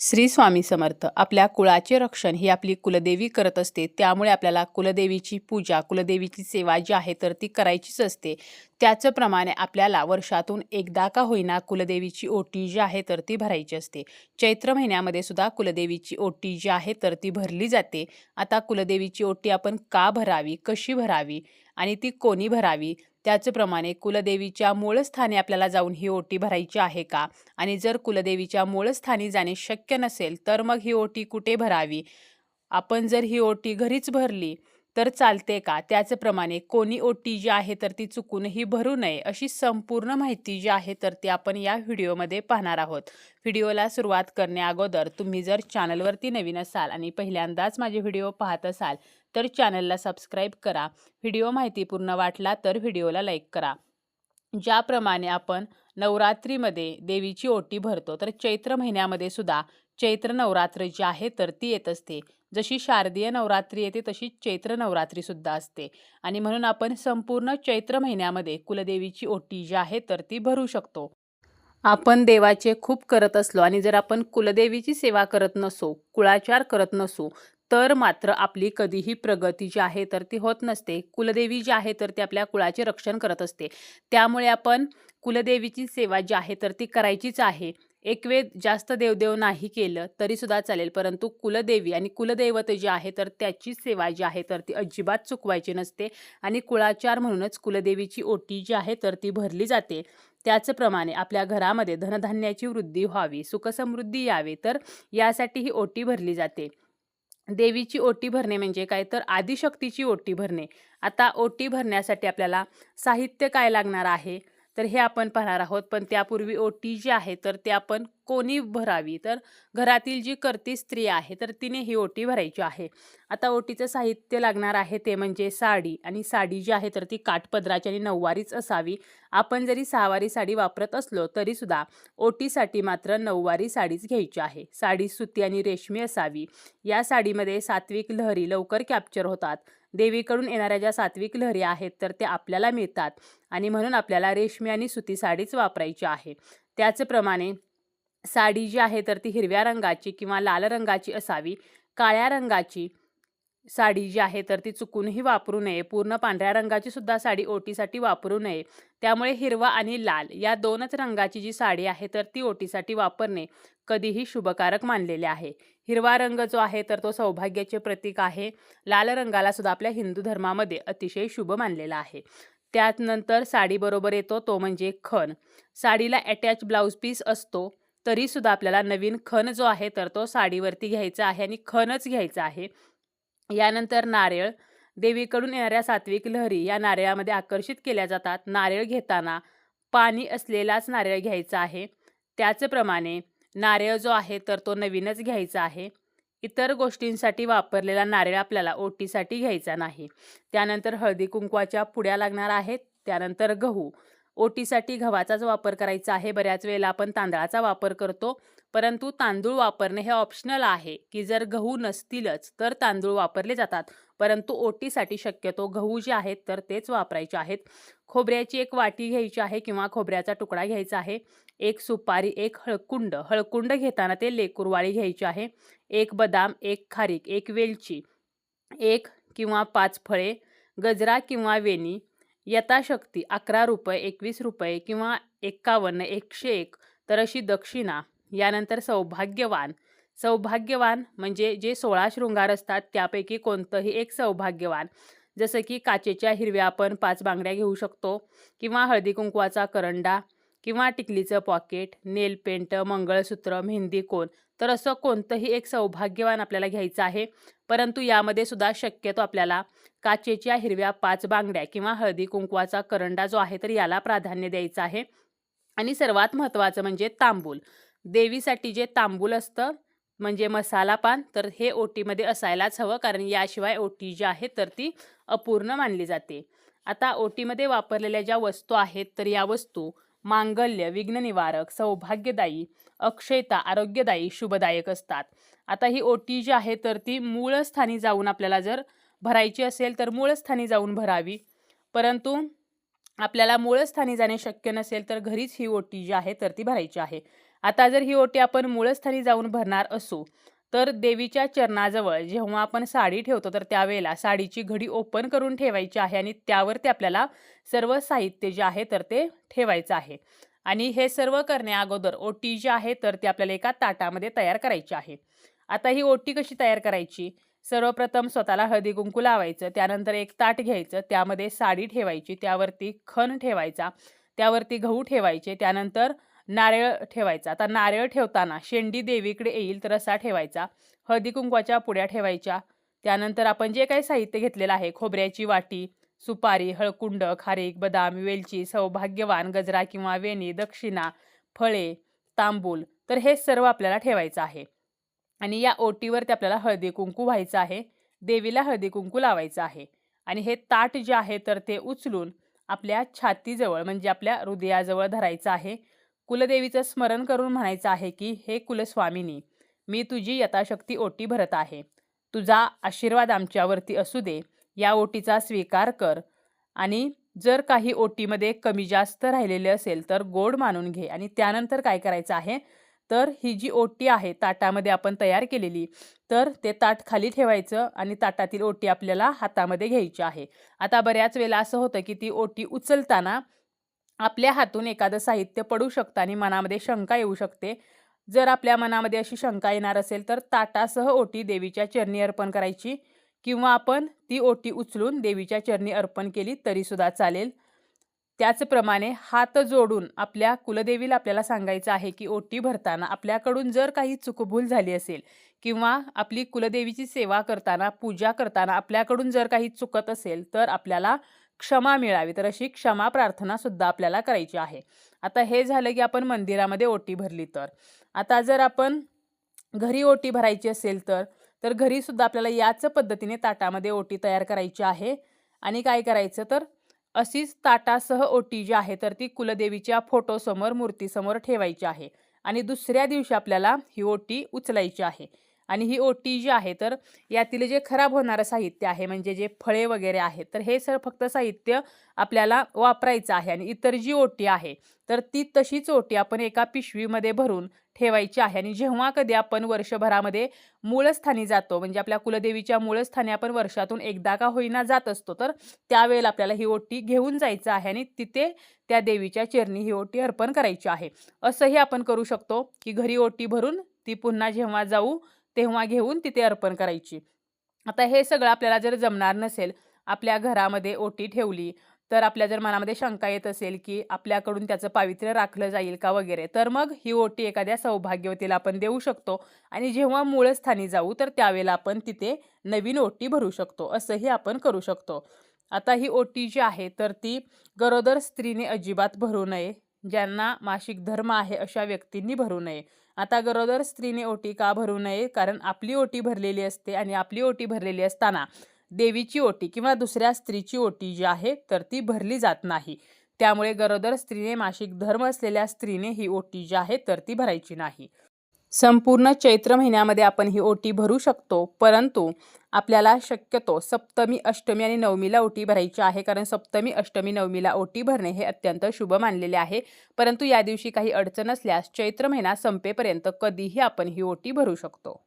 श्री स्वामी समर्थ. आपल्या कुळाचे रक्षण ही आपली कुलदेवी करत असते. त्यामुळे आपल्याला कुलदेवीची पूजा कुलदेवीची सेवा जी आहे तर ती करायचीच असते. त्याचप्रमाणे आपल्याला वर्षातून एकदा का होईना कुलदेवीची ओटी जी आहे तर ती भरायची असते. चैत्र महिन्यामध्ये सुद्धा कुलदेवीची ओटी जी आहे तर ती भरली जाते. आता कुलदेवीची ओटी आपण का भरावी कशी भरावी आणि ती कोणी भरावी? त्याचप्रमाणे कुलदेवीच्या मूळ स्थानी आपल्याला जाऊन ही ओटी भरायची आहे का? आणि जर कुलदेवीच्या मूळ स्थानी जाणे शक्य नसेल तर मग ही ओटी कुठे भरावी? आपण जर ही ओटी घरीच भरली तर चालते का? त्याचप्रमाणे कोणी ओटी जी आहे तर ती चुकूनही भरू नये अशी संपूर्ण माहिती जी आहे तर ती आपण या व्हिडिओमध्ये पाहणार आहोत. व्हिडिओला सुरुवात करण्याअगोदर तुम्ही जर चॅनलवरती नवीन असाल आणि पहिल्यांदाच माझे व्हिडिओ पाहत असाल तर चॅनलला सबस्क्राईब करा. व्हिडिओ माहितीपूर्ण वाटला तर व्हिडिओला लाईक करा. ज्याप्रमाणे आपण नवरात्रीमध्ये देवीची ओटी भरतो तर चैत्र महिन्यामध्ये सुद्धा चैत्र नवरात्र जी आहे तर ती येत असते. जशी शारदीय नवरात्री येते तशी चैत्र नवरात्री सुद्धा असते. आणि म्हणून आपण संपूर्ण चैत्र महिन्यामध्ये कुलदेवीची ओटी जी आहे तर ती भरू शकतो. आपण देवाचे खूप करत असलो आणि जर आपण कुलदेवीची सेवा करत नसो कुळाचार करत नसू तर मात्र आपली कधीही प्रगती जी आहे तर ती होत नसते. कुलदेवी जी आहे तर ती आपल्या कुळाचे रक्षण करत असते. त्यामुळे आपण कुलदेवीची सेवा जी आहे तर ती करायचीच आहे. एक वेद जास्त देवदेव नाही केलं तरी सुद्धा चालेल. परंतु कुलदेवी आणि कुलदैवत जे आहे तर त्याची सेवा जी आहे तर ती अजिबात चुकवायची नसते. आणि कुळाचार म्हणूनच कुलदेवीची ओटी जी आहे तर ती भरली जाते. त्याचप्रमाणे आपल्या घरामध्ये धनधान्याची वृद्धी व्हावी सुखसमृद्धी यावे तर यासाठी ही ओटी भरली जाते. देवीची ओटी भरणे म्हणजे काय? तर आदिशक्तीची ओटी भरणे. आता ओटी भरण्यासाठी आपल्याला साहित्य काय लागणार आहे? तर हे आपण पाहणार आहोत. पण त्यापूर्वी ओटी जी आहे तर ते आपण कोणी भरावी? तर घरातील जी करती स्त्री आहे तर तिने ही ओटी भरायची आहे. आता ओटीचं साहित्य लागणार आहे ते म्हणजे साडी. आणि साडी जी आहे तर ती काठपदराची आणि नऊवारीच असावी. आपण जरी सहावारी साडी वापरत असलो तरीसुद्धा ओटीसाठी मात्र नऊवारी साडीच घ्यायची आहे. साडी सुती आणि रेशमी असावी. या साडीमध्ये सात्विक लहरी लवकर कॅप्चर होतात. देवीकडून येणाऱ्या ज्या सात्विक लहरी आहेत तर ते आपल्याला मिळतात. आणि म्हणून आपल्याला रेशमी आणि सुती साडीच वापरायची आहे. त्याचप्रमाणे साडी जी आहे तर ती हिरव्या रंगाची किंवा लाल रंगाची असावी काळ्या रंगाची साडी जी आहे तर ती चुकूनही वापरू नये. पूर्ण पांढऱ्या रंगाची सुद्धा साडी ओटीसाठी वापरू नये. त्यामुळे हिरवा आणि लाल या दोनच रंगाची जी साडी आहे तर ती ओटीसाठी वापरणे कधीही शुभकारक मानलेले आहे. हिरवा रंग जो आहे तर तो सौभाग्याचे प्रतीक आहे. लाल रंगाला सुद्धा आपल्या हिंदू धर्मामध्ये अतिशय शुभ मानलेला आहे. त्यानंतर साडीबरोबर येतो तो म्हणजे खण. साडीला अटॅच ब्लाऊज पीस असतो तरीसुद्धा आपल्याला नवीन खण जो आहे तर तो साडीवरती घ्यायचा आहे आणि खणच घ्यायचा आहे. यानंतर नारळ देवीकडून येणाऱ्या सात्विक लहरी या नारळामध्ये आकर्षित केल्या जातात. नारळ घेताना पाणी असलेलाच नारळ घ्यायचा आहे. त्याचप्रमाणे नारळ जो आहे तर तो नवीनच घ्यायचा आहे. इतर गोष्टींसाठी वापरलेला नारळ आपल्याला ओटीसाठी घ्यायचा नाही. त्यानंतर हळदी कुंकवाच्या पुड्या लागणार आहेत. त्यानंतर गहू. ओटीसाठी गव्हाचाच वापर करायचा आहे. बऱ्याच वेळेला आपण तांदळाचा वापर करतो. परंतु तांदूळ वापरणे हे ऑप्शनल आहे की जर गहू नसतीलच तर तांदूळ वापरले जातात. परंतु ओटीसाठी शक्यतो गहू जे आहेत तर तेच वापरायचे आहेत. खोबऱ्याची एक वाटी घ्यायची आहे किंवा खोबऱ्याचा तुकडा घ्यायचा आहे. एक सुपारी एक हळकुंड. हळकुंड घेताना ते लेकुरवाळी घ्यायची आहे. एक बदाम एक खारीक एक वेलची एक किंवा पाच फळे गजरा किंवा वेणी यथाशक्ती अकरा रुपये एकवीस रुपये किंवा एक्कावन्न एकशे एक तर अशी दक्षिणा. यानंतर सौभाग्यवान. सौभाग्यवान म्हणजे जे सोळा शृंगार असतात त्यापैकी कोणतंही एक सौभाग्यवान. जसं की काचेच्या हिरव्या आपण पाच बांगड्या घेऊ शकतो किंवा हळदी कुंकवाचा करंडा. किंवा टिकलीचं pocket nail paint mangalsutra mehndi कोण. तर असं कोणतंही एक सौभाग्यवान आपल्याला घ्यायचं आहे. परंतु यामध्ये सुद्धा शक्यतो आपल्याला काचेच्या हिरव्या पाच बांगड्या किंवा हळदी कुंकवाचा करंडा जो आहे तर याला प्राधान्य द्यायचं आहे. आणि सर्वात महत्त्वाचं म्हणजे तांबूल. देवीसाठी जे तांबूल असतं म्हणजे मसाला पान तर हे ओटीमध्ये असायलाच हवं कारण याशिवाय ओटी जी आहे तर ती अपूर्ण मानली जाते. आता ओटीमध्ये वापरलेल्या ज्या वस्तू आहेत तर या वस्तू मांगल्य विघ्ननिवारक सौभाग्यदायी अक्षयता आरोग्यदायी शुभदायक असतात. आता ही ओटी जी आहे तर ती मूळ स्थानी जाऊन आपल्याला जर भरायची असेल तर मूळ स्थानी जाऊन भरावी. परंतु आपल्याला मूळ स्थानी जाणे शक्य नसेल तर घरीच ही ओटी जी आहे तर ती भरायची आहे. आता जर ही ओटी आपण मूळस्थानी जाऊन भरणार असू तर देवीच्या चरणाजवळ जेव्हा आपण साडी ठेवतो तर त्यावेळेला साडीची घडी ओपन करून ठेवायची आहे आणि त्यावरती आपल्याला सर्व साहित्य जे आहे तर ते ठेवायचं आहे. आणि हे सर्व करण्या अगोदर ओटी जी आहे तर ती आपल्याला एका ताटामध्ये तयार करायची आहे. आता ही ओटी कशी तयार करायची? सर्वप्रथम स्वतःला हळदी कुंकू लावायचं त्यानंतर एक ताट घ्यायचं त्यामध्ये साडी ठेवायची त्यावरती खण ठेवायचा त्यावरती गहू ठेवायचे त्यानंतर नारळ ठेवायचा. आता नारळ ठेवताना शेंडी देवीकडे येईल तर असा ठेवायचा. हळदी कुंकवाच्या पुड्या ठेवायच्या. त्यानंतर आपण जे काही साहित्य घेतलेलं आहे खोबऱ्याची वाटी सुपारी हळकुंड खारीक बदाम वेलची सौभाग्यवान गजरा किंवा वेणी दक्षिणा फळे तांबूल तर हे सर्व आपल्याला ठेवायचं आहे. आणि या ओटीवरती आपल्याला हळदी कुंकू व्हायचं आहे. देवीला हळदी कुंकू लावायचं आहे. आणि हे ताट जे आहे तर ते उचलून आपल्या छातीजवळ म्हणजे आपल्या हृदयाजवळ धरायचं आहे. कुलदेवीचं स्मरण करून म्हणायचं आहे की हे कुलस्वामिनी मी तुझी यथाशक्ती ओटी भरत आहे. तुझा आशीर्वाद आमच्यावरती असू दे. या ओटीचा स्वीकार कर. आणि जर काही ओटीमध्ये कमी जास्त राहिलेले असेल तर गोड मानून घे. आणि त्यानंतर काय करायचं आहे? तर ही जी ओटी आहे ताटामध्ये आपण तयार केलेली तर ते ताट खाली ठेवायचं आणि ताटातील ओटी आपल्याला हातामध्ये घ्यायची आहे. आता बऱ्याच वेळेला असं होतं की ती ओटी उचलताना आपल्या हातून एखादं साहित्य पडू शकतं आणि मनामध्ये शंका येऊ शकते. जर आपल्या मनामध्ये अशी शंका येणार असेल तर ताटासह ओटी देवीच्या चरणी अर्पण करायची किंवा आपण ती ओटी उचलून देवीच्या चरणी अर्पण केली तरीसुद्धा चालेल. त्याचप्रमाणे हात जोडून आपल्या कुलदेवीला आपल्याला सांगायचं आहे की ओटी भरताना आपल्याकडून जर काही चुकभूल झाली असेल किंवा आपली कुलदेवीची सेवा करताना पूजा करताना आपल्याकडून जर काही चुकत असेल तर आपल्याला क्षमा मिळावी तर अशी क्षमा प्रार्थना सुद्धा आपल्याला करायची आहे. आता हे झालं की आपण मंदिरामध्ये ओटी भरली तर. आता जर आपण घरी ओटी भरायची असेल तर तर घरीसुद्धा आपल्याला याच पद्धतीने ताटामध्ये ओटी तयार करायची आहे. आणि काय करायचं तर अशीच ताटासह ओटी जी आहे तर ती कुलदेवीच्या फोटोसमोर मूर्तीसमोर ठेवायची आहे. आणि दुसऱ्या दिवशी आपल्याला ही ओटी उचलायची आहे. आणि ही ओटी जी आहे तर यातील जे खराब होणारं साहित्य आहे म्हणजे जे फळे वगैरे आहेत तर हे सर फक्त साहित्य आपल्याला वापरायचं आहे आणि इतर जी ओटी आहे तर ती तशीच ओटी आपण एका पिशवीमध्ये भरून ठेवायची आहे. आणि जेव्हा कधी आपण वर्षभरामध्ये मूळस्थानी जातो म्हणजे आपल्या कुलदेवीच्या मूळस्थानी आपण वर्षातून एकदा का होईना जात असतो तर त्यावेळेला आपल्याला ही ओटी घेऊन जायचं आहे आणि तिथे त्या देवीच्या चरणी ही ओटी अर्पण करायची आहे. असंही आपण करू शकतो की घरी ओटी भरून ती पुन्हा जेव्हा जाऊ तेव्हा घेऊन तिथे अर्पण करायची. आता हे सगळं आपल्याला जर जमणार नसेल आपल्या घरामध्ये ओटी ठेवली तर आपल्या जर मनामध्ये शंका येत असेल की आपल्याकडून त्याचं पावित्र्य राखलं जाईल का वगैरे तर मग ही ओटी एखाद्या सौभाग्यवतीला आपण देऊ शकतो आणि जेव्हा मूळस्थानी जाऊ तर त्यावेळेला आपण तिथे नवीन ओटी भरू शकतो असंही आपण करू शकतो. आता ही ओटी जी आहे तर ती गरोदर स्त्रीने अजिबात भरू नये ज्यांना मासिक धर्म आहे अशा व्यक्तींनी भरू नये. आता गरोदर स्त्रीने ओटी का भरू नये? कारण आपली ओटी भरलेली असते आणि आपली ओटी भरलेली असताना देवीची ओटी किंवा दुसऱ्या स्त्रीची ओटी जी आहे तर ती भरली जात नाही. त्यामुळे गरोदर स्त्रीने मासिक धर्म असलेल्या स्त्रीने ही ओटी जी आहे तर ती भरायची नाही. संपूर्ण चैत्र महिन्यामध्ये आपण ही ओटी भरू शकतो. परंतु आपल्याला शक्यतो सप्तमी अष्टमी आणि नवमीला ओटी भरायची आहे. कारण सप्तमी अष्टमी नवमीला ओटी भरणे हे अत्यंत शुभ मानलेले आहे. परंतु या दिवशी काही अडचण असल्यास चैत्र महिना संपेपर्यंत कधीही आपण ही ओटी भरू शकतो.